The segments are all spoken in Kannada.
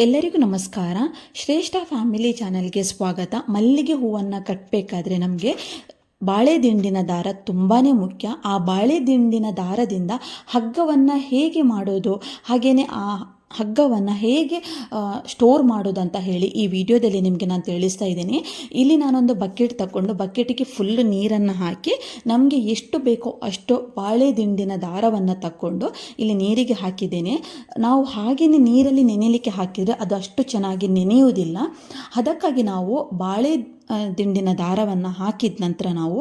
ಎಲ್ಲರಿಗೂ ನಮಸ್ಕಾರ. ಶ್ರೇಷ್ಠ ಫ್ಯಾಮಿಲಿ ಚಾನೆಲ್ಗೆ ಸ್ವಾಗತ. ಮಲ್ಲಿಗೆ ಹೂವನ್ನು ಕಟ್ಟಬೇಕಾದ್ರೆ ನಮಗೆ ಬಾಳೆ ದಿಂಡಿನ ದಾರ ತುಂಬಾ ಮುಖ್ಯ. ಆ ಬಾಳೆ ದಿಂಡಿನ ದಾರದಿಂದ ಹಗ್ಗವನ್ನು ಹೇಗೆ ಮಾಡೋದು? ಹಾಗೆಯೇ ಆ ಹಗ್ಗವನ್ನು ಹೇಗೆ ಸ್ಟೋರ್ ಮಾಡೋದಂತ ಹೇಳಿ ಈ ವಿಡಿಯೋದಲ್ಲಿ ನಿಮಗೆ ನಾನು ತಿಳಿಸ್ತಾ ಇದ್ದೀನಿ. ಇಲ್ಲಿ ನಾನೊಂದು ಬಕೆಟ್ ತಗೊಂಡು ಬಕೆಟಿಗೆ ಫುಲ್ ನೀರನ್ನು ಹಾಕಿ ನಮಗೆ ಎಷ್ಟು ಬೇಕೋ ಅಷ್ಟು ಬಾಳೆ ದಿಂಡಿನ ದಾರವನ್ನು ತಕ್ಕೊಂಡು ಇಲ್ಲಿ ನೀರಿಗೆ ಹಾಕಿದ್ದೇನೆ. ನಾವು ಹಾಗೆಯೇ ನೀರಲ್ಲಿ ನೆನೆಯಲಿಕ್ಕೆ ಹಾಕಿದರೆ ಅದು ಅಷ್ಟು ಚೆನ್ನಾಗಿ ನೆನೆಯುವುದಿಲ್ಲ. ಅದಕ್ಕಾಗಿ ನಾವು ಬಾಳೆ ದಿಂಡಿನ ದಾರವನ್ನು ಹಾಕಿದ ನಂತರ ನಾವು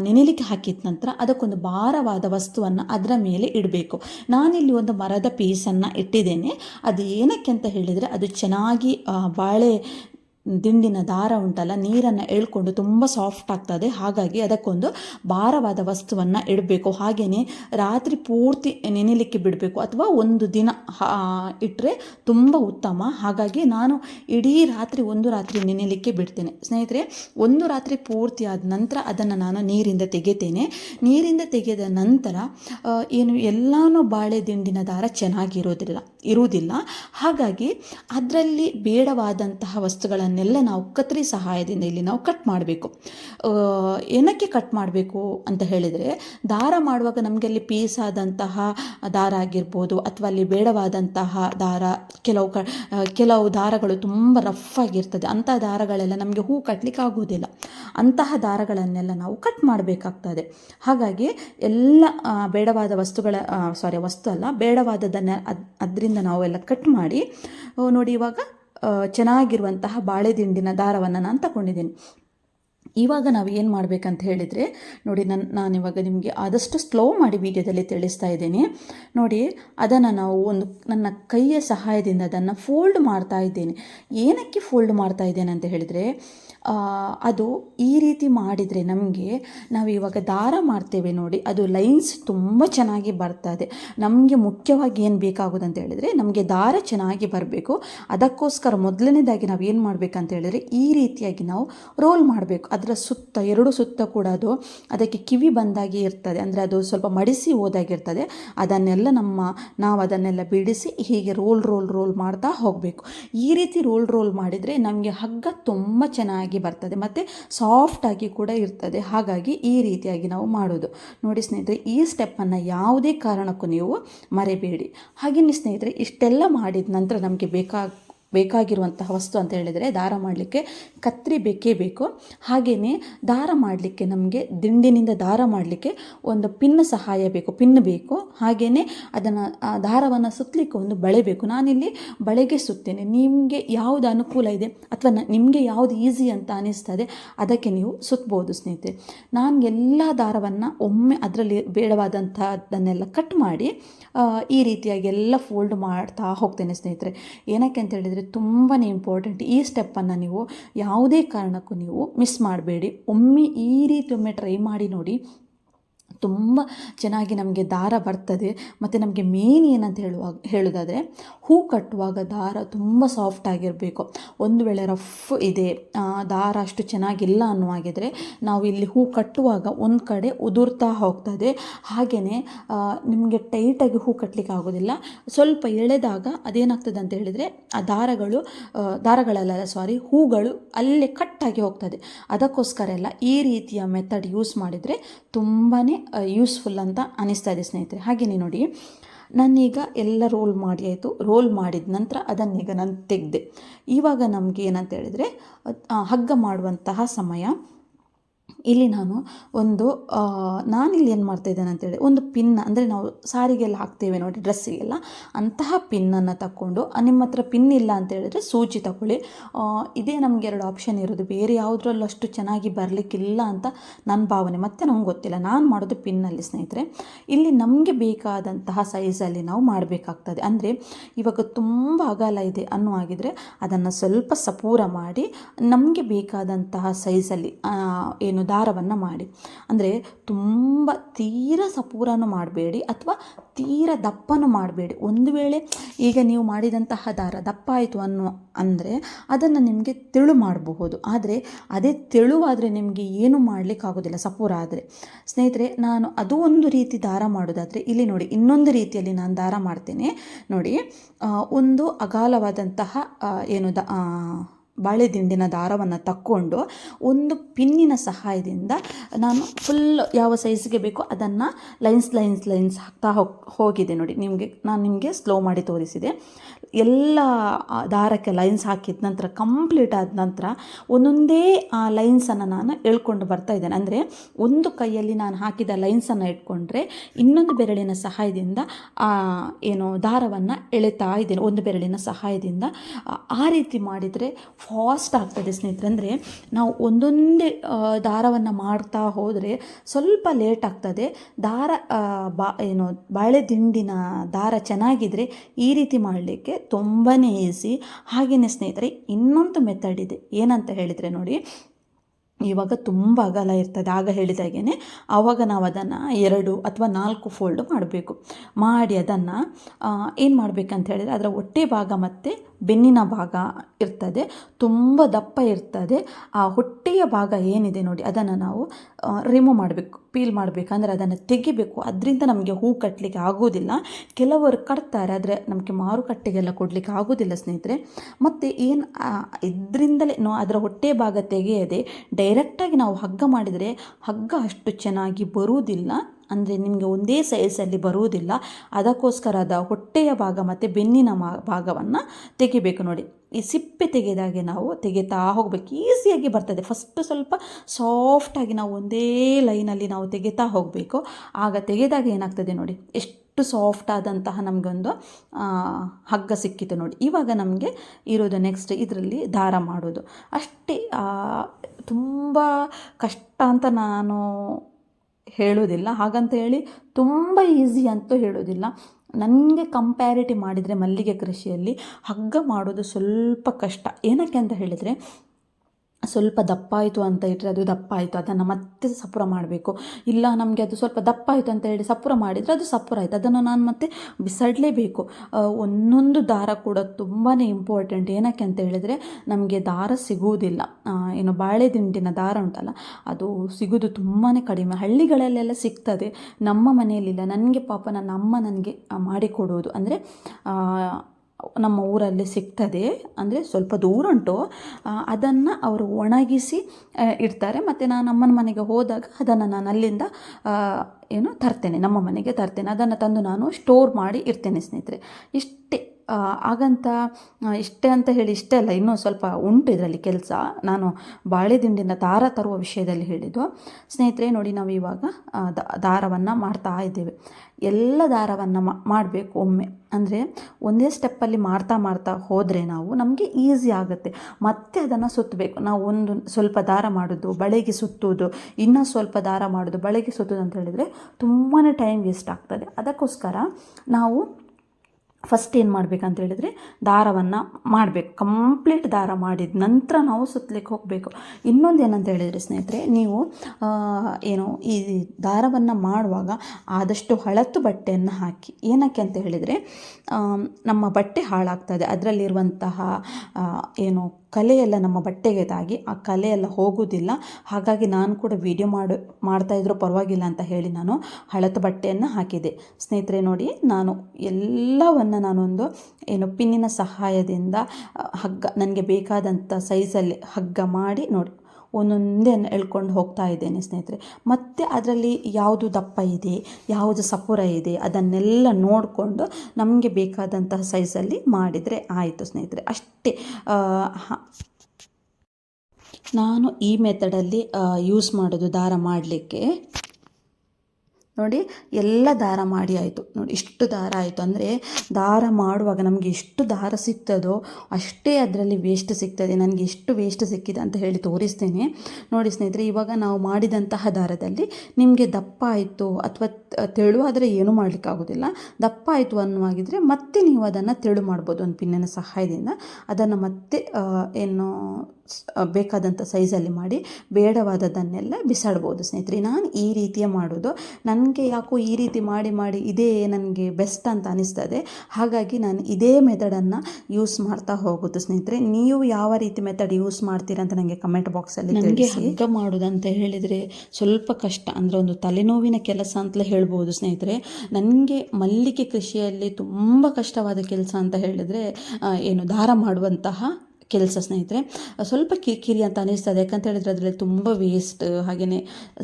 ನೆನೆಲಿಕ್ಕೆ ಹಾಕಿದ ನಂತರ ಅದಕ್ಕೊಂದು ಭಾರವಾದ ವಸ್ತುವನ್ನು ಅದರ ಮೇಲೆ ಇಡಬೇಕು. ನಾನಿಲ್ಲಿ ಒಂದು ಮರದ ಪೀಸನ್ನು ಇಟ್ಟಿದ್ದೇನೆ. ಅದು ಏನಕ್ಕೆ ಅಂತ ಹೇಳಿದರೆ ಅದು ಚೆನ್ನಾಗಿ ಬಾಳೆ ದಿಂಡಿನ ದಾರ ಉಂಟಲ್ಲ, ನೀರನ್ನು ಎಳ್ಕೊಂಡು ತುಂಬ ಸಾಫ್ಟ್ ಆಗ್ತದೆ. ಹಾಗಾಗಿ ಅದಕ್ಕೊಂದು ಭಾರವಾದ ವಸ್ತುವನ್ನು ಇಡಬೇಕು. ಹಾಗೆಯೇ ರಾತ್ರಿ ಪೂರ್ತಿ ನೆನೆಲಿಕ್ಕೆ ಬಿಡಬೇಕು. ಅಥವಾ ಒಂದು ದಿನ ಇಟ್ಟರೆ ತುಂಬ ಉತ್ತಮ. ಹಾಗಾಗಿ ನಾನು ಇಡೀ ರಾತ್ರಿ ಒಂದು ರಾತ್ರಿ ನೆನೆಲಿಕ್ಕೆ ಬಿಡ್ತೇನೆ. ಸ್ನೇಹಿತರೆ, ಒಂದು ರಾತ್ರಿ ಪೂರ್ತಿ ಆದ ನಂತರ ಅದನ್ನು ನಾನು ನೀರಿಂದ ತೆಗೆತೇನೆ. ನೀರಿಂದ ತೆಗೆದ ನಂತರ ಏನು ಎಲ್ಲಾನು ಬಾಳೆ ದಿಂಡಿನ ದಾರ ಚೆನ್ನಾಗಿರೋದಿಲ್ಲ, ಇರುವುದಿಲ್ಲ. ಹಾಗಾಗಿ ಅದರಲ್ಲಿ ಬೇಡವಾದಂತಹ ವಸ್ತುಗಳನ್ನೆಲ್ಲ ನಾವು ಕತ್ತರಿ ಸಹಾಯದಿಂದ ಇಲ್ಲಿ ನಾವು ಕಟ್ ಮಾಡಬೇಕು. ಏನಕ್ಕೆ ಕಟ್ ಮಾಡಬೇಕು ಅಂತ ಹೇಳಿದರೆ, ದಾರ ಮಾಡುವಾಗ ನಮಗೆ ಅಲ್ಲಿ ಪೀಸಾದಂತಹ ದಾರ ಆಗಿರ್ಬೋದು, ಅಥವಾ ಅಲ್ಲಿ ಬೇಡವಾದಂತಹ ದಾರ, ಕೆಲವು ಕ ಕೆಲವು ದಾರಗಳು ತುಂಬ ರಫ್ ಆಗಿರ್ತದೆ. ಅಂಥ ದಾರಗಳೆಲ್ಲ ನಮಗೆ ಹೂ ಕಟ್ಟಲಿಕ್ಕೆ ಆಗುವುದಿಲ್ಲ. ಅಂತಹ ದಾರಗಳನ್ನೆಲ್ಲ ನಾವು ಕಟ್ ಮಾಡಬೇಕಾಗ್ತದೆ. ಹಾಗಾಗಿ ಎಲ್ಲ ಬೇಡವಾದ ವಸ್ತುಗಳ ಸಾರಿ ವಸ್ತು ಅಲ್ಲ, ಬೇಡವಾದದನ್ನ ಅದರಿಂದ ನಾವೆಲ್ಲ ಕಟ್ ಮಾಡಿ ನೋಡಿ ಇವಾಗ ಚೆನ್ನಾಗಿರುವಂತಹ ಬಾಳೆ ದಿಂಡಿನ ದಾರವನ್ನು ನಾನು ತಗೊಂಡಿದ್ದೀನಿ. ಇವಾಗ ನಾವು ಏನು ಮಾಡಬೇಕಂತ ಹೇಳಿದರೆ, ನೋಡಿ ನನ್ನ ನಾನಿವಾಗ ನಿಮಗೆ ಆದಷ್ಟು ಸ್ಲೋ ಮಾಡಿ ವಿಡಿಯೋದಲ್ಲಿ ತಿಳಿಸ್ತಾ ಇದ್ದೀನಿ. ನೋಡಿ, ಅದನ್ನು ನಾವು ಒಂದು ನನ್ನ ಕೈಯ ಸಹಾಯದಿಂದ ಅದನ್ನು ಫೋಲ್ಡ್ ಮಾಡ್ತಾ ಇದ್ದೇನೆ. ಏನಕ್ಕೆ ಫೋಲ್ಡ್ ಮಾಡ್ತಾ ಇದ್ದೇನೆ ಅಂತ ಹೇಳಿದರೆ ಅದು ಈ ರೀತಿ ಮಾಡಿದರೆ ನಮಗೆ ನಾವು ಇವಾಗ ದಾರ ಮಾಡ್ತೇವೆ ನೋಡಿ, ಅದು ಲೈನ್ಸ್ ತುಂಬ ಚೆನ್ನಾಗಿ ಬರ್ತದೆ ನಮಗೆ ಮುಖ್ಯವಾಗಿ ಏನು ಬೇಕಾಗೋದು ಅಂತ ಹೇಳಿದರೆ, ನಮಗೆ ದಾರ ಚೆನ್ನಾಗಿ ಬರಬೇಕು. ಅದಕ್ಕೋಸ್ಕರ ಮೊದಲನೇದಾಗಿ ನಾವು ಏನು ಮಾಡಬೇಕಂತ ಹೇಳಿದರೆ, ಈ ರೀತಿಯಾಗಿ ನಾವು ರೋಲ್ ಮಾಡಬೇಕು. ಅದರ ಸುತ್ತ, ಎರಡು ಸುತ್ತ ಕೂಡ ಅದು ಅದಕ್ಕೆ ಕಿವಿ ಬಂದಾಗಿ ಇರ್ತದೆ. ಅಂದರೆ ಅದು ಸ್ವಲ್ಪ ಮಡಿಸಿ ಹೋದಾಗಿರ್ತದೆ ಅದನ್ನೆಲ್ಲ ನಮ್ಮ, ನಾವು ಅದನ್ನೆಲ್ಲ ಬಿಡಿಸಿ ಹೀಗೆ ರೋಲ್ ರೋಲ್ ರೋಲ್ ಮಾಡ್ತಾ ಹೋಗಬೇಕು. ಈ ರೀತಿ ರೋಲ್ ರೋಲ್ ಮಾಡಿದರೆ ನಮಗೆ ಹಗ್ಗ ತುಂಬ ಚೆನ್ನಾಗಿ ಬರ್ತದೆ ಮತ್ತು ಸಾಫ್ಟಾಗಿ ಕೂಡ ಇರ್ತದೆ. ಹಾಗಾಗಿ ಈ ರೀತಿಯಾಗಿ ನಾವು ಮಾಡೋದು. ನೋಡಿ ಸ್ನೇಹಿತರೆ, ಈ ಸ್ಟೆಪ್ಪನ್ನು ಯಾವುದೇ ಕಾರಣಕ್ಕೂ ನೀವು ಮರೆಯಬೇಡಿ ಹಾಗೆಯೇ ಸ್ನೇಹಿತರೆ, ಇಷ್ಟೆಲ್ಲ ಮಾಡಿದ ನಂತರ ನಮಗೆ ಬೇಕಾಗ ಬೇಕಾಗಿರುವಂತಹ ವಸ್ತು ಅಂತ ಹೇಳಿದರೆ ದಾರ ಮಾಡಲಿಕ್ಕೆ ಕತ್ರಿ ಬೇಕೇ ಬೇಕು. ಹಾಗೆಯೇ ದಾರ ಮಾಡಲಿಕ್ಕೆ ನಮಗೆ ದಿಂಡಿನಿಂದ ದಾರ ಮಾಡಲಿಕ್ಕೆ ಒಂದು ಪಿನ್ ಸಹಾಯ ಬೇಕು ಪಿನ್ ಬೇಕು. ಹಾಗೆಯೇ ಅದನ್ನು ದಾರವನ್ನು ಸುತ್ತಲಿಕ್ಕೆ ಒಂದು ಬಳೆ ಬೇಕು. ನಾನಿಲ್ಲಿ ಬಳೆಗೆ ಸುತ್ತೇನೆ. ನಿಮಗೆ ಯಾವುದು ಅನುಕೂಲ ಇದೆ ಅಥವಾ ನಿಮಗೆ ಯಾವುದು ಈಸಿ ಅಂತ ಅನಿಸ್ತದೆ ಅದಕ್ಕೆ ನೀವು ಸುತ್ತಬಹುದು ಸ್ನೇಹಿತರೆ. ನಾನು ಎಲ್ಲ ದಾರವನ್ನು ಒಮ್ಮೆ ಅದರಲ್ಲಿ ಬೇಡವಾದಂಥದ್ದನ್ನೆಲ್ಲ ಕಟ್ ಮಾಡಿ ಈ ರೀತಿಯಾಗಿ ಎಲ್ಲ ಫೋಲ್ಡ್ ಮಾಡ್ತಾ ಹೋಗ್ತೇನೆ ಸ್ನೇಹಿತರೆ. ಏನಕ್ಕೆ ಅಂತ ಹೇಳಿದರೆ ತುಂಬಾ ಇಂಪಾರ್ಟೆಂಟ್ ಈ ಸ್ಟೆಪ್ಪನ್ನು ನೀವು ಯಾವುದೇ ಕಾರಣಕ್ಕೂ ನೀವು ಮಿಸ್ ಮಾಡಬೇಡಿ. ಒಮ್ಮೆ ಈ ರೀತಿ ಒಮ್ಮೆ ಟ್ರೈ ಮಾಡಿ ನೋಡಿ ತುಂಬ ಚೆನ್ನಾಗಿ ನಮಗೆ ದಾರ ಬರ್ತದೆ. ಮತ್ತು ನಮಗೆ ಮೇನ್ ಏನಂತ ಹೇಳುವಾಗ, ಹೇಳೋದಾದರೆ, ಹೂ ಕಟ್ಟುವಾಗ ದಾರ ತುಂಬ ಸಾಫ್ಟ್ ಆಗಿರಬೇಕು. ಒಂದು ವೇಳೆ ರಫ್ ಇದೆ ದಾರ ಅಷ್ಟು ಚೆನ್ನಾಗಿಲ್ಲ ಅನ್ನುವಾಗಿದ್ದರೆ ನಾವು ಇಲ್ಲಿ ಹೂ ಕಟ್ಟುವಾಗ ಒಂದು ಕಡೆ ಉದುರ್ತಾ ಹೋಗ್ತದೆ. ಹಾಗೆಯೇ ನಿಮಗೆ ಟೈಟಾಗಿ ಹೂ ಕಟ್ಟಲಿಕ್ಕೆ ಆಗೋದಿಲ್ಲ. ಸ್ವಲ್ಪ ಎಳೆದಾಗ ಅದೇನಾಗ್ತದೆ ಅಂತ ಹೇಳಿದರೆ, ಆ ದಾರಗಳು ದಾರಗಳಲ್ಲ ಸಾರಿ ಹೂಗಳು ಅಲ್ಲೇ ಕಟ್ಟಾಗಿ ಹೋಗ್ತದೆ. ಅದಕ್ಕೋಸ್ಕರ ಎಲ್ಲ ಈ ರೀತಿಯ ಮೆಥಡ್ ಯೂಸ್ ಮಾಡಿದರೆ ತುಂಬಾ ಯೂಸ್ಫುಲ್ ಅಂತ ಅನಿಸ್ತಾ ಇದೆ ಸ್ನೇಹಿತರೆ. ಹಾಗೆಯೇ ನೋಡಿ, ನಾನೀಗ ಎಲ್ಲ ರೋಲ್ ಮಾಡಿ ಆಯಿತು. ರೋಲ್ ಮಾಡಿದ ನಂತರ ಅದನ್ನೀಗ ನಾನು ತೆಗೆದೆ. ಇವಾಗ ನಮಗೆ ಏನಂತ ಹೇಳಿದರೆ ಹಗ್ಗ ಮಾಡುವಂತಹ ಸಮಯ. ಇಲ್ಲಿ ನಾನು ಒಂದು ನಾನಿಲ್ಲಿ ಏನು ಮಾಡ್ತಾ ಇದ್ದೇನೆ ಅಂತೇಳಿ ಒಂದು ಪಿನ್ ಅಂದರೆ ನಾವು ಸಾರಿಗೆಲ್ಲ ಹಾಕ್ತೇವೆ ನೋಡಿ, ಡ್ರೆಸ್ಸಿಗೆಲ್ಲ. ಅಂತಹ ಪಿನ್ನನ್ನು ತಗೊಂಡು ನಿಮ್ಮ ಹತ್ರ ಪಿನ್ ಇಲ್ಲ ಅಂತ ಹೇಳಿದ್ರೆ ಸೂಜಿ ತಗೊಳ್ಳಿ. ಇದೇ ನಮಗೆ ಎರಡು ಆಪ್ಷನ್ ಇರೋದು. ಬೇರೆ ಯಾವುದ್ರಲ್ಲೂ ಅಷ್ಟು ಚೆನ್ನಾಗಿ ಬರಲಿಕ್ಕಿಲ್ಲ ಅಂತ ನನ್ನ ಭಾವನೆ. ಮತ್ತೆ ನಮ್ಗೆ ಗೊತ್ತಿಲ್ಲ, ನಾನು ಮಾಡೋದು ಪಿನ್ನಲ್ಲಿ ಸ್ನೇಹಿತರೆ. ಇಲ್ಲಿ ನಮಗೆ ಬೇಕಾದಂತಹ ಸೈಜಲ್ಲಿ ನಾವು ಮಾಡಬೇಕಾಗ್ತದೆ. ಅಂದರೆ ಇವಾಗ ತುಂಬ ಅಗಲ ಇದೆ ಅನ್ನುವಾಗಿದ್ದರೆ ಅದನ್ನು ಸ್ವಲ್ಪ ಸಪೂರ ಮಾಡಿ, ನಮಗೆ ಬೇಕಾದಂತಹ ಸೈಜಲ್ಲಿ ಏನು ದಾರವನ್ನು ಮಾಡಿ. ಅಂದರೆ ತುಂಬ ತೀರ ಸಪೂರನೂ ಮಾಡಬೇಡಿ ಅಥವಾ ತೀರ ದಪ್ಪನೂ ಮಾಡಬೇಡಿ. ಒಂದು ವೇಳೆ ಈಗ ನೀವು ಮಾಡಿದಂತಹ ದಾರ ದಪ್ಪ ಆಯಿತು ಅನ್ನೋ, ಅಂದರೆ ಅದನ್ನು ನಿಮಗೆ ತೆಳು ಮಾಡಬಹುದು. ಆದರೆ ಅದೇ ತೆಳುವಾದರೆ ನಿಮಗೆ ಏನು ಮಾಡಲಿಕ್ಕಾಗೋದಿಲ್ಲ ಸಪೂರ ಆದರೆ. ಸ್ನೇಹಿತರೆ, ನಾನು ಅದು ಒಂದು ರೀತಿ ದಾರ ಮಾಡೋದಾದರೆ, ಇಲ್ಲಿ ನೋಡಿ ಇನ್ನೊಂದು ರೀತಿಯಲ್ಲಿ ನಾನು ದಾರ ಮಾಡ್ತೇನೆ. ನೋಡಿ ಒಂದು ಅಗಾಲವಾದಂತಹ ಏನು ದ ಆ, ಬಾಳೆದಿಂಡಿನ ದಾರವನ್ನು ತಕ್ಕೊಂಡು ಒಂದು ಪಿನ್ನಿನ ಸಹಾಯದಿಂದ ನಾನು ಫುಲ್ ಯಾವ ಸೈಜ್ಗೆ ಬೇಕೋ ಅದನ್ನು ಲೈನ್ಸ್ ಲೈನ್ಸ್ ಲೈನ್ಸ್ ಹಾಕ್ತಾ ಹೋಗ್ ಹೋಗಿದೆ ನೋಡಿ. ನಿಮಗೆ ನಾನು ನಿಮಗೆ ಸ್ಲೋ ಮಾಡಿ ತೋರಿಸಿದೆ. ಎಲ್ಲ ದಾರಕ್ಕೆ ಲೈನ್ಸ್ ಹಾಕಿದ ನಂತರ ಕಂಪ್ಲೀಟ್ ಆದ ನಂತರ ಒಂದೊಂದೇ ಲೈನ್ಸನ್ನು ನಾನು ಎಳ್ಕೊಂಡು ಬರ್ತಾ ಇದ್ದೇನೆ. ಅಂದರೆ, ಒಂದು ಕೈಯಲ್ಲಿ ನಾನು ಹಾಕಿದ ಲೈನ್ಸನ್ನು ಇಟ್ಕೊಂಡ್ರೆ, ಇನ್ನೊಂದು ಬೆರಳಿನ ಸಹಾಯದಿಂದ ಏನು, ದಾರವನ್ನು ಎಳೆತಾ ಇದ್ದೇನೆ. ಒಂದು ಬೆರಳಿನ ಸಹಾಯದಿಂದ, ಆ ರೀತಿ ಮಾಡಿದರೆ ಫಾಸ್ಟ್ ಆಗ್ತದೆ ಸ್ನೇಹಿತರೆ. ಅಂದರೆ, ನಾವು ಒಂದೊಂದೇ ದಾರವನ್ನು ಮಾಡ್ತಾ ಹೋದರೆ ಸ್ವಲ್ಪ ಲೇಟ್ ಆಗ್ತದೆ. ದಾರ ಬಾ, ಏನು, ಬಾಳೆ ದಿಂಡಿನ ದಾರ ಚೆನ್ನಾಗಿದ್ದರೆ ಈ ರೀತಿ ಮಾಡಲಿಕ್ಕೆ ತುಂಬಾ ಈಸಿ ಹಾಗೆಯೇ ಸ್ನೇಹಿತರೆ, ಇನ್ನೊಂದು ಮೆಥಡ್ ಇದೆ. ಏನಂತ ಹೇಳಿದರೆ ನೋಡಿ, ಇವಾಗ ತುಂಬ ಅಗಲ ಇರ್ತದೆ. ಆಗ ಹೇಳಿದಾಗೇ ಆವಾಗ ನಾವು ಅದನ್ನು ಎರಡು ಅಥವಾ ನಾಲ್ಕು ಫೋಲ್ಡ್ ಮಾಡಬೇಕು. ಮಾಡಿ ಅದನ್ನು ಏನು ಮಾಡಬೇಕಂತ ಹೇಳಿದರೆ, ಅದರ ಹೊಟ್ಟೆ ಭಾಗ ಮತ್ತು ಬೆನ್ನಿನ ಭಾಗ ಇರ್ತದೆ, ತುಂಬ ದಪ್ಪ ಇರ್ತದೆ. ಆ ಹೊಟ್ಟೆಯ ಭಾಗ ಏನಿದೆ ನೋಡಿ, ಅದನ್ನು ನಾವು ರಿಮೂವ್ ಮಾಡಬೇಕು ಪೀಲ್ ಮಾಡಬೇಕು. ಅಂದರೆ ಅದನ್ನು ತೆಗಿಬೇಕು. ಅದರಿಂದ ನಮಗೆ ಹೂ ಕಟ್ಟಲಿಕ್ಕೆ ಆಗೋದಿಲ್ಲ. ಕೆಲವರು ಕಟ್ತಾರೆ, ಆದರೆ ನಮಗೆ ಮಾರುಕಟ್ಟೆಗೆಲ್ಲ ಕೊಡಲಿಕ್ಕೆ ಆಗೋದಿಲ್ಲ ಸ್ನೇಹಿತರೆ. ಮತ್ತು ಏನು ಇದರಿಂದಲೇ, ನೋ, ಅದರ ಹೊಟ್ಟೆಯ ಭಾಗ ತೆಗೆಯದೆ ಡೈರೆಕ್ಟಾಗಿ ನಾವು ಹಗ್ಗ ಮಾಡಿದರೆ, ಹಗ್ಗ ಅಷ್ಟು ಚೆನ್ನಾಗಿ ಬರುವುದಿಲ್ಲ ಅಂದರೆ ನಿಮಗೆ ಒಂದೇ ಸೈಜಲ್ಲಿ ಬರುವುದಿಲ್ಲ, ಅದಕ್ಕೋಸ್ಕರ ಅದ ಹೊಟ್ಟೆಯ ಭಾಗ ಮತ್ತು ಬೆನ್ನಿನ ಮಾ, ಭಾಗವನ್ನು ತೆಗಿಬೇಕು ನೋಡಿ. ಈ ಸಿಪ್ಪೆ ತೆಗೆದಾಗೆ ನಾವು ತೆಗೆತಾ ಹೋಗಬೇಕು. ಈಸಿಯಾಗಿ ಬರ್ತದೆ. ಫಸ್ಟ್ ಸ್ವಲ್ಪ ಸಾಫ್ಟಾಗಿ ನಾವು ಒಂದೇ ಲೈನಲ್ಲಿ ನಾವು ತೆಗೆತಾ ಹೋಗಬೇಕು. ಆಗ ತೆಗೆದಾಗ ಏನಾಗ್ತದೆ ನೋಡಿ, ಎಷ್ಟು ಸಾಫ್ಟ್ ಆದಂತಹ ನಮಗೊಂದು ಹಗ್ಗ ಸಿಕ್ಕಿತು ನೋಡಿ. ಇವಾಗ ನಮಗೆ ಇರೋದು ನೆಕ್ಸ್ಟ್ ಇದರಲ್ಲಿ ದಾರ ಮಾಡೋದು ಅಷ್ಟೇ ತುಂಬ ಕಷ್ಟ ಅಂತ ನಾನು ಹೇಳೋದಿಲ್ಲ. ಹಾಗಂತ ಹೇಳಿ ತುಂಬ ಈಸಿ ಅಂತೂ ಹೇಳೋದಿಲ್ಲ. ನನಗೆ ಕಂಪ್ಯಾರಿಟಿ ಮಾಡಿದರೆ ಮಲ್ಲಿಗೆ ಕೃಷಿಯಲ್ಲಿ ಹಗ್ಗ ಮಾಡೋದು ಸ್ವಲ್ಪ ಕಷ್ಟ. ಏನಕ್ಕೆ ಅಂತ ಹೇಳಿದರೆ ಸ್ವಲ್ಪ ದಪ್ಪ ಆಯಿತು ಅಂತ ಇಟ್ಟರೆ ಅದು ದಪ್ಪ ಆಯಿತು, ಅದನ್ನು ಮತ್ತೆ ಸಪುರ ಮಾಡಬೇಕು. ಇಲ್ಲ ನಮಗೆ ಅದು ಸ್ವಲ್ಪ ದಪ್ಪ ಆಯಿತು ಅಂತ ಹೇಳಿ ಸಪುರ ಮಾಡಿದರೆ ಅದು ಸಪುರ ಆಯಿತು. ಅದನ್ನು ನಾನು ಮತ್ತೆ ಬಿಸಾಡಲೇಬೇಕು. ಒಂದೊಂದು ದಾರ ಕೂಡ ತುಂಬಾ ಇಂಪಾರ್ಟೆಂಟ್ ಏನಕ್ಕೆ ಅಂತ ಹೇಳಿದರೆ ನಮಗೆ ದಾರ ಸಿಗುವುದಿಲ್ಲ. ಏನು ಬಾಳೆ ದಿಂಡಿನ ದಾರ ಉಂಟಲ್ಲ, ಅದು ಸಿಗೋದು ತುಂಬಾ ಕಡಿಮೆ. ಹಳ್ಳಿಗಳಲ್ಲೆಲ್ಲ ಸಿಗ್ತದೆ. ನಮ್ಮ ಮನೆಯಲ್ಲಿಲ್ಲ. ನನಗೆ ಪಾಪ ನನ್ನ ಅಮ್ಮ ನನಗೆ ಮಾಡಿಕೊಡುವುದು. ಅಂದರೆ ನಮ್ಮ ಊರಲ್ಲಿ ಸಿಗ್ತದೆ. ಅಂದರೆ ಸ್ವಲ್ಪ ದೂರ ಉಂಟು. ಅದನ್ನು ಅವರು ಒಣಗಿಸಿ ಇಡ್ತಾರೆ. ಮತ್ತು ನಾನು ಅಮ್ಮನ ಮನೆಗೆ ಹೋದಾಗ ಅದನ್ನು ನಾನು ಅಲ್ಲಿಂದ ಏನು ತರ್ತೇನೆ. ನಮ್ಮ ಮನೆಗೆ ತರ್ತೇನೆ. ಅದನ್ನು ತಂದು ನಾನು ಸ್ಟೋರ್ ಮಾಡಿ ಇರ್ತೇನೆ ಸ್ನೇಹಿತರೆ. ಇಷ್ಟೇ. ಹಾಗಂತ ಇಷ್ಟೇ ಅಂತ ಹೇಳಿ, ಇಷ್ಟೇ ಅಲ್ಲ, ಇನ್ನೂ ಸ್ವಲ್ಪ ಉಂಟು ಇದರಲ್ಲಿ ಕೆಲಸ. ನಾನು ಬಾಳೆ ದಿಂಡಿನ ದಾರ ತರುವ ವಿಷಯದಲ್ಲಿ ಹೇಳಿದ್ದು. ಸ್ನೇಹಿತರೆ, ನೋಡಿ ನಾವು ಇವಾಗ ದಾರವನ್ನು ಮಾಡ್ತಾ ಇದ್ದೇವೆ. ಎಲ್ಲ ದಾರವನ್ನು ಮಾಡಬೇಕು ಒಮ್ಮೆ. ಅಂದರೆ ಒಂದೇ ಸ್ಟೆಪ್ಪಲ್ಲಿ ಮಾಡ್ತಾ ಮಾಡ್ತಾ ಹೋದರೆ ನಾವು ನಮಗೆ ಈಸಿ ಆಗುತ್ತೆ. ಮತ್ತೆ ಅದನ್ನು ಸುತ್ತಬೇಕು ನಾವು ಒಂದು ಸ್ವಲ್ಪ ದಾರ ಮಾಡೋದು, ಬಳೆಗೆ ಸುತ್ತುವುದು, ಇನ್ನೂ ಸ್ವಲ್ಪ ದಾರ ಮಾಡೋದು, ಬಳೆಗೆ ಸುತ್ತೋದು ಅಂತ ಹೇಳಿದರೆ ತುಂಬಾ ಟೈಮ್ ವೇಸ್ಟ್ ಆಗ್ತದೆ. ಅದಕ್ಕೋಸ್ಕರ ನಾವು ಫಸ್ಟ್ ಏನು ಮಾಡಬೇಕಂತ ಹೇಳಿದರೆ ದಾರವನ್ನು ಮಾಡಬೇಕು. ಕಂಪ್ಲೀಟ್ ದಾರ ಮಾಡಿದ ನಂತರ ನಾವು ಸುತ್ತಲಿಕ್ಕೆ ಹೋಗಬೇಕು. ಇನ್ನೊಂದು ಏನಂತ ಹೇಳಿದರೆ ಸ್ನೇಹಿತರೆ, ನೀವು ಏನು ಈ ದಾರವನ್ನು ಮಾಡುವಾಗ ಆದಷ್ಟು ಹಳತು ಬಟ್ಟೆಯನ್ನು ಹಾಕಿ. ಏನಕ್ಕೆ ಅಂತ ಹೇಳಿದರೆ ನಮ್ಮ ಬಟ್ಟೆ ಹಾಳಾಗ್ತದೆ ಅದರಲ್ಲಿರುವಂತಹ ಏನು ಕಲೆಯೆಲ್ಲ ನಮ್ಮ ಬಟ್ಟೆಗೆ ತಾಗಿ ಆ ಕಲೆಯೆಲ್ಲ ಹೋಗುವುದಿಲ್ಲ ಹಾಗಾಗಿ ನಾನು ಕೂಡ ವಿಡಿಯೋ ಮಾಡು, ಮಾಡ್ತಾ ಇದ್ರೂ ಪರವಾಗಿಲ್ಲ ಅಂತ ಹೇಳಿ ನಾನು ಹಳತ ಬಟ್ಟೆಯನ್ನು ಹಾಕಿದೆ. ಸ್ನೇಹಿತರೆ ನೋಡಿ, ನಾನು ಎಲ್ಲವನ್ನು ನಾನೊಂದು ಏನು ಪಿನ್ನಿನ ಸಹಾಯದಿಂದ ಹಗ್ಗ, ನನಗೆ ಬೇಕಾದಂಥ ಸೈಜಲ್ಲಿ ಹಗ್ಗ ಮಾಡಿ ನೋಡಿ. ಒಂದೊಂದೇ ಎಳ್ಕೊಂಡು ಹೋಗ್ತಾ ಇದ್ದೇನೆ ಸ್ನೇಹಿತರೆ. ಮತ್ತು ಅದರಲ್ಲಿ ಯಾವುದು ದಪ್ಪ ಇದೆ, ಯಾವುದು ಸಪುರ ಇದೆ, ಅದನ್ನೆಲ್ಲ ನೋಡಿಕೊಂಡು ನಮಗೆ ಬೇಕಾದಂತಹ ಸೈಜಲ್ಲಿ ಮಾಡಿದರೆ ಆಯಿತು ಸ್ನೇಹಿತರೆ. ಅಷ್ಟೇ ನಾನು ಈ ಮೆಥಡಲ್ಲಿ ಯೂಸ್ ಮಾಡೋದು ದಾರ ಮಾಡಲಿಕ್ಕೆ ನೋಡಿ, ಎಲ್ಲ ದಾರ ಮಾಡಿ ಆಯಿತು. ನೋಡಿ, ಇಷ್ಟು ದಾರ ಆಯಿತು. ಅಂದರೆ, ದಾರ ಮಾಡುವಾಗ ನಮಗೆ ಎಷ್ಟು ದಾರ ಸಿಗ್ತದೋ ಅಷ್ಟೇ ಅದರಲ್ಲಿ ವೇಸ್ಟ್ ಸಿಗ್ತದೆ. ನನಗೆ ಎಷ್ಟು ವೇಸ್ಟ್ ಸಿಕ್ಕಿದೆ ಅಂತ ಹೇಳಿ ತೋರಿಸ್ತೇನೆ. ನೋಡಿ ಸ್ನೇಹಿತರೆ, ಇವಾಗ ನಾವು ಮಾಡಿದಂತಹ ದಾರದಲ್ಲಿ ನಿಮಗೆ ದಪ್ಪ ಆಯಿತು ಅಥವಾ ತೆಳು ಆದರೆ ಏನೂ ಮಾಡಲಿಕ್ಕಾಗೋದಿಲ್ಲ. ದಪ್ಪ ಆಯಿತು ಅನ್ನುವಾಗಿದ್ದರೆ ಮತ್ತೆ ನೀವು ಅದನ್ನು ತೆಳು ಮಾಡ್ಬೋದು ಒಂದು ಪಿನ್ನಿನ ಸಹಾಯದಿಂದ. ಅದನ್ನು ಮತ್ತೆ ಏನು ಬೇಕಾದಂಥ ಸೈಜಲ್ಲಿ ಮಾಡಿ ಬೇಡವಾದದನ್ನೆಲ್ಲ ಬಿಸಾಡ್ಬೋದು ಸ್ನೇಹಿತರೆ. ನಾನು ಈ ರೀತಿಯ ಮಾಡೋದು. ನನಗೆ ಯಾಕೋ ಈ ರೀತಿ ಮಾಡಿ ಮಾಡಿ ಇದೇ ನನಗೆ ಬೆಸ್ಟ್ ಅಂತ ಅನಿಸ್ತದೆ. ಹಾಗಾಗಿ ನಾನು ಇದೇ ಮೆಥಡನ್ನು ಯೂಸ್ ಮಾಡ್ತಾ ಹೋಗೋದು ಸ್ನೇಹಿತರೆ. ನೀವು ಯಾವ ರೀತಿ ಮೆಥಡ್ ಯೂಸ್ ಮಾಡ್ತೀರಾ ಅಂತ ನನಗೆ ಕಮೆಂಟ್ ಬಾಕ್ಸಲ್ಲಿ ನನಗೆ ಹಗ್ಗ ಮಾಡೋದಂತ ಹೇಳಿದರೆ ಸ್ವಲ್ಪ ಕಷ್ಟ. ಅಂದರೆ ಒಂದು ತಲೆನೋವಿನ ಕೆಲಸ ಅಂತಲೇ ಹೇಳ್ಬೋದು ಸ್ನೇಹಿತರೆ. ನನಗೆ ಮಲ್ಲಿಗೆ ಕೃಷಿಯಲ್ಲಿ ತುಂಬ ಕಷ್ಟವಾದ ಕೆಲಸ ಅಂತ ಹೇಳಿದರೆ ಏನು ದಾರ ಮಾಡುವಂತಹ ಕೆಲಸ ಸ್ನೇಹಿತರೆ, ಸ್ವಲ್ಪ ಕಿರಿಕಿರಿ ಅಂತ ಅನಿಸ್ತದೆ. ಯಾಕಂತ ಹೇಳಿದ್ರೆ ಅದರಲ್ಲಿ ತುಂಬ ವೇಸ್ಟ್ ಹಾಗೆಯೇ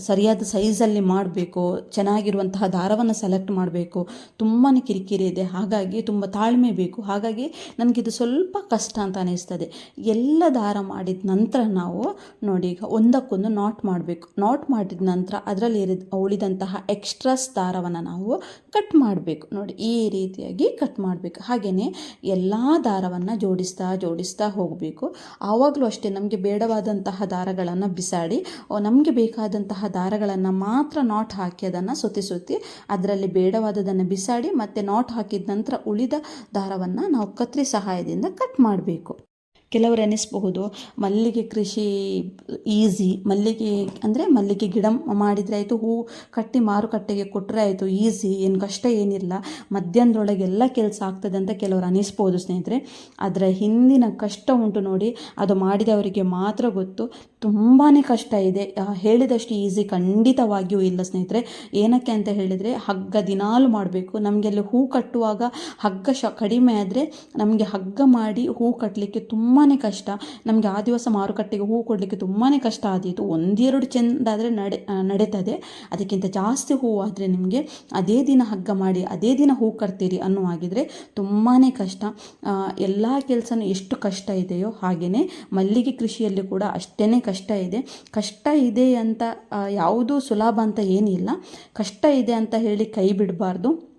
ಸರಿಯಾದ ಸೈಜಲ್ಲಿ ಮಾಡಬೇಕು, ಚೆನ್ನಾಗಿರುವಂತಹ ದಾರವನ್ನು ಸೆಲೆಕ್ಟ್ ಮಾಡಬೇಕು ತುಂಬಾ ಕಿರಿಕಿರಿ ಇದೆ. ಹಾಗಾಗಿ ತುಂಬ ತಾಳ್ಮೆ ಬೇಕು. ಹಾಗಾಗಿ ನನಗಿದು ಸ್ವಲ್ಪ ಕಷ್ಟ ಅಂತ ಅನಿಸ್ತದೆ. ಎಲ್ಲ ದಾರ ಮಾಡಿದ ನಂತರ ನಾವು ನೋಡಿ, ಈಗ ಒಂದಕ್ಕೊಂದು ನಾಟ್ ಮಾಡಬೇಕು. ನಾಟ್ ಮಾಡಿದ ನಂತರ ಅದರಲ್ಲಿ ಉಳಿದಂತಹ ಎಕ್ಸ್ಟ್ರಾಸ್ ದಾರವನ್ನು ನಾವು ಕಟ್ ಮಾಡಬೇಕು. ನೋಡಿ, ಈ ರೀತಿಯಾಗಿ ಕಟ್ ಮಾಡಬೇಕು. ಹಾಗೆಯೇ ಎಲ್ಲ ದಾರವನ್ನು ಜೋಡಿಸ್ತಾ ಜೋಡಿಸ್ತಾ ಹೋಗಬೇಕು. ಆವಾಗಲೂ ಅಷ್ಟೇ ನಮಗೆ ಬೇಡವಾದಂತಹ ದಾರಗಳನ್ನು ಬಿಸಾಡಿ ನಮಗೆ ಬೇಕಾದಂತಹ ದಾರಗಳನ್ನು ಮಾತ್ರ ನಾಟ್ ಹಾಕಿ ಅದನ್ನು ಸುತ್ತಿ ಸುತ್ತಿ ಅದರಲ್ಲಿ ಬೇಡವಾದದನ್ನು ಬಿಸಾಡಿ ಮತ್ತು ನಾಟ್ ಹಾಕಿದ ನಂತರ ಉಳಿದ ದಾರವನ್ನು ನಾವು ಕತ್ರಿ ಸಹಾಯದಿಂದ ಕಟ್ ಮಾಡಬೇಕು. ಕೆಲವರು ಅನ್ನಿಸ್ಬಹುದು ಮಲ್ಲಿಗೆ ಕೃಷಿ ಈಸಿ ಮಲ್ಲಿಗೆ ಅಂದರೆ ಮಲ್ಲಿಗೆ ಗಿಡ ಮಾಡಿದರೆ ಆಯಿತು, ಹೂ ಕಟ್ಟಿ ಮಾರುಕಟ್ಟೆಗೆ ಕೊಟ್ಟರೆ ಆಯಿತು ಈಸಿ ಏನು ಕಷ್ಟ ಏನಿಲ್ಲ. ಮಧ್ಯಾಹ್ನದೊಳಗೆ ಎಲ್ಲ ಕೆಲಸ ಆಗ್ತದೆ ಅಂತ ಕೆಲವರು ಅನಿಸ್ಬೋದು ಸ್ನೇಹಿತರೆ. ಅದರ ಹಿಂದಿನ ಕಷ್ಟ ಉಂಟು ನೋಡಿ, ಅದು ಮಾಡಿದವರಿಗೆ ಮಾತ್ರ ಗೊತ್ತು. ತುಂಬಾ ಕಷ್ಟ ಇದೆ. ಹೇಳಿದಷ್ಟು ಈಸಿ ಖಂಡಿತವಾಗಿಯೂ ಇಲ್ಲ ಸ್ನೇಹಿತರೆ. ಏನಕ್ಕೆ ಅಂತ ಹೇಳಿದರೆ, ಹಗ್ಗ ದಿನಾಲು ಮಾಡಬೇಕು. ನಮಗೆ ಅಲ್ಲಿ ಹೂ ಕಟ್ಟುವಾಗ ಹಗ್ಗ ಶ, ಕಡಿಮೆ ಆದರೆ ನಮಗೆ ಹಗ್ಗ ಮಾಡಿ ಹೂ ಕಟ್ಟಲಿಕ್ಕೆ ತುಂಬಾ ಕಷ್ಟ. ನಮಗೆ ಆ ದಿವಸ ಮಾರುಕಟ್ಟೆಗೆ ಹೂ ಕೊಡಲಿಕ್ಕೆ ತುಂಬಾ ಕಷ್ಟ ಆದೀತು. ಒಂದೆರಡು ಚೆಂದ ಆದರೆ ನಡೆ ನಡೀತದೆ. ಅದಕ್ಕಿಂತ ಜಾಸ್ತಿ ಹೂ ಆದರೆ ನಿಮಗೆ ಅದೇ ದಿನ ಹಗ್ಗ ಮಾಡಿ, ಅದೇ ದಿನ ಹೂ ಕಟ್ತೀರಿ ಅನ್ನುವಾಗಿದ್ರೆ ತುಂಬಾ ಕಷ್ಟ. ಎಲ್ಲ ಕೆಲಸನೂ ಎಷ್ಟು ಕಷ್ಟ ಇದೆಯೋ ಹಾಗೆಯೇ ಮಲ್ಲಿಗೆ ಕೃಷಿಯಲ್ಲಿ ಕೂಡ ಅಷ್ಟೇ ಕಷ್ಟ. ಇದೆ. ಕಷ್ಟ ಇದೆ ಅಂತ ಯಾವುದೂ ಸುಲಭ ಅಂತ ಏನಿಲ್ಲ. ಕಷ್ಟ ಇದೆ ಅಂತ ಹೇಳಿ ಕೈ ಬಿಡಬಾರ್ದು.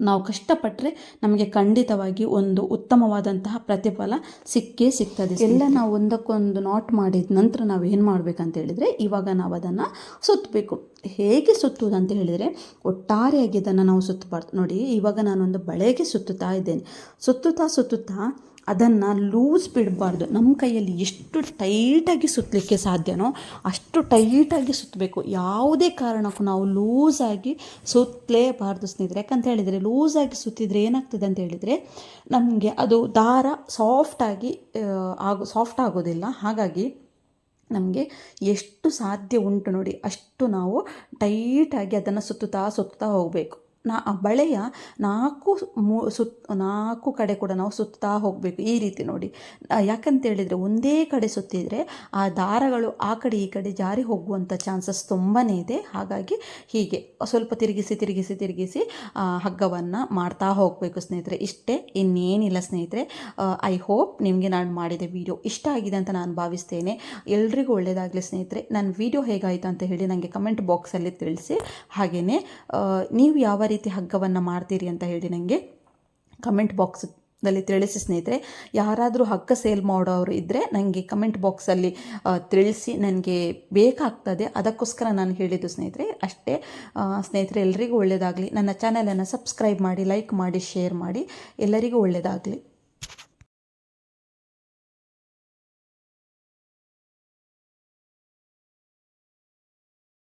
ನಾವು ಕಷ್ಟಪಟ್ಟರೆ ನಮಗೆ ಖಂಡಿತವಾಗಿ ಒಂದು ಉತ್ತಮವಾದಂತಹ ಪ್ರತಿಫಲ ಸಿಕ್ಕೇ ಸಿಗ್ತದೆ ಎಲ್ಲ ನಾವು ಒಂದಕ್ಕೊಂದು ನಾಟ್ ಮಾಡಿದ ನಂತರ ನಾವು ಏನು ಮಾಡಬೇಕಂತ ಹೇಳಿದರೆ, ಇವಾಗ ನಾವು ಅದನ್ನು ಸುತ್ತಬೇಕು ಹೇಗೆ ಸುತ್ತುವುದು ಅಂತ ಹೇಳಿದರೆ, ಒಟ್ಟಾರೆಯಾಗಿ ಇದನ್ನು ನಾವು ಸುತ್ತಬಾರ್ದು. ನೋಡಿ, ಇವಾಗ ನಾನೊಂದು ಬಳೆಗೆ ಸುತ್ತುತ್ತಾ ಇದ್ದೇನೆ. ಸುತ್ತುತ್ತಾ ಸುತ್ತುತ್ತಾ ಅದನ್ನು ಲೂಸ್ ಬಿಡಬಾರ್ದು. ನಮ್ಮ ಕೈಯಲ್ಲಿ ಎಷ್ಟು ಟೈಟಾಗಿ ಸುತ್ತಲಿಕ್ಕೆ ಸಾಧ್ಯನೋ ಅಷ್ಟು ಟೈಟಾಗಿ ಸುತ್ತಬೇಕು ಯಾವುದೇ ಕಾರಣಕ್ಕೂ ನಾವು ಲೂಸಾಗಿ ಸುತ್ತಲೇಬಾರ್ದು ಸ್ನೇಹಿತರೆ. ಯಾಕಂತ ಹೇಳಿದರೆ ಲೂಸಾಗಿ ಸುತ್ತಿದರೆ ಏನಾಗ್ತದೆ ಅಂತ ಹೇಳಿದರೆ, ನಮಗೆ ಅದು ದಾರ ಸಾಫ್ಟಾಗಿ ಆಗೋ ಸಾಫ್ಟ್ ಆಗೋದಿಲ್ಲ. ಹಾಗಾಗಿ ನಮಗೆ ಎಷ್ಟು ಸಾಧ್ಯ ಉಂಟು ನೋಡಿ ಅಷ್ಟು ನಾವು ಟೈಟಾಗಿ ಅದನ್ನು ಸುತ್ತುತ್ತಾ ಸುತ್ತುತ್ತಾ ಹೋಗಬೇಕು. ನಾ ಬಳೆಯ ನಾಲ್ಕು ಮೂ, ಸುತ್, ನಾಲ್ಕು ಕಡೆ ಕೂಡ ನಾವು ಸುತ್ತಾ ಹೋಗಬೇಕು ಈ ರೀತಿ ನೋಡಿ. ಯಾಕಂತೇಳಿದರೆ ಒಂದೇ ಕಡೆ ಸುತ್ತಿದರೆ ಆ ದಾರಗಳು ಆ ಕಡೆ ಈ ಕಡೆ ಜಾರಿ ಹೋಗುವಂಥ ಚಾನ್ಸಸ್ ತುಂಬಾ ಇದೆ. ಹಾಗಾಗಿ ಹೀಗೆ ಸ್ವಲ್ಪ ತಿರುಗಿಸಿ ತಿರುಗಿಸಿ ತಿರುಗಿಸಿ ಹಗ್ಗವನ್ನು ಮಾಡ್ತಾ ಹೋಗಬೇಕು ಸ್ನೇಹಿತರೆ. ಇಷ್ಟೇ, ಇನ್ನೇನಿಲ್ಲ ಸ್ನೇಹಿತರೆ. ಐ ಹೋಪ್ ನಿಮಗೆ ನಾನು ಮಾಡಿದ ವಿಡಿಯೋ ಇಷ್ಟ ಆಗಿದೆ ಅಂತ ನಾನು ಭಾವಿಸ್ತೇನೆ. ಎಲ್ರಿಗೂ ಒಳ್ಳೆಯದಾಗಲಿ ಸ್ನೇಹಿತರೆ. ನನ್ನ ವಿಡಿಯೋ ಹೇಗಾಯಿತು ಅಂತ ಹೇಳಿ ನನಗೆ ಕಮೆಂಟ್ ಬಾಕ್ಸಲ್ಲಿ ತಿಳಿಸಿ. ಹಾಗೆಯೇ ನೀವು ಯಾವ ರೀತಿ ಹಗ್ಗವನ್ನು ಮಾಡ್ತೀರಿ ಅಂತ ಹೇಳಿ ನನಗೆ ಕಮೆಂಟ್ ಬಾಕ್ಸಲ್ಲಿ ತಿಳಿಸಿ ಸ್ನೇಹಿತರೆ, ಯಾರಾದರೂ ಹಗ್ಗ ಸೇಲ್ ಮಾಡೋರು ಇದ್ದರೆ ನನಗೆ ಕಮೆಂಟ್ ಬಾಕ್ಸಲ್ಲಿ ತಿಳಿಸಿ ನನಗೆ ಬೇಕಾಗ್ತದೆ. ಅದಕ್ಕೋಸ್ಕರ ನಾನು ಹೇಳಿದ್ದು ಸ್ನೇಹಿತರೆ, ಅಷ್ಟೇ. ಸ್ನೇಹಿತರೆ ಎಲ್ಲರಿಗೂ ಒಳ್ಳೆಯದಾಗಲಿ ನನ್ನ ಚಾನಲನ್ನು ಸಬ್ಸ್ಕ್ರೈಬ್ ಮಾಡಿ ಲೈಕ್ ಮಾಡಿ ಶೇರ್ ಮಾಡಿ. ಎಲ್ಲರಿಗೂ ಒಳ್ಳೆಯದಾಗಲಿ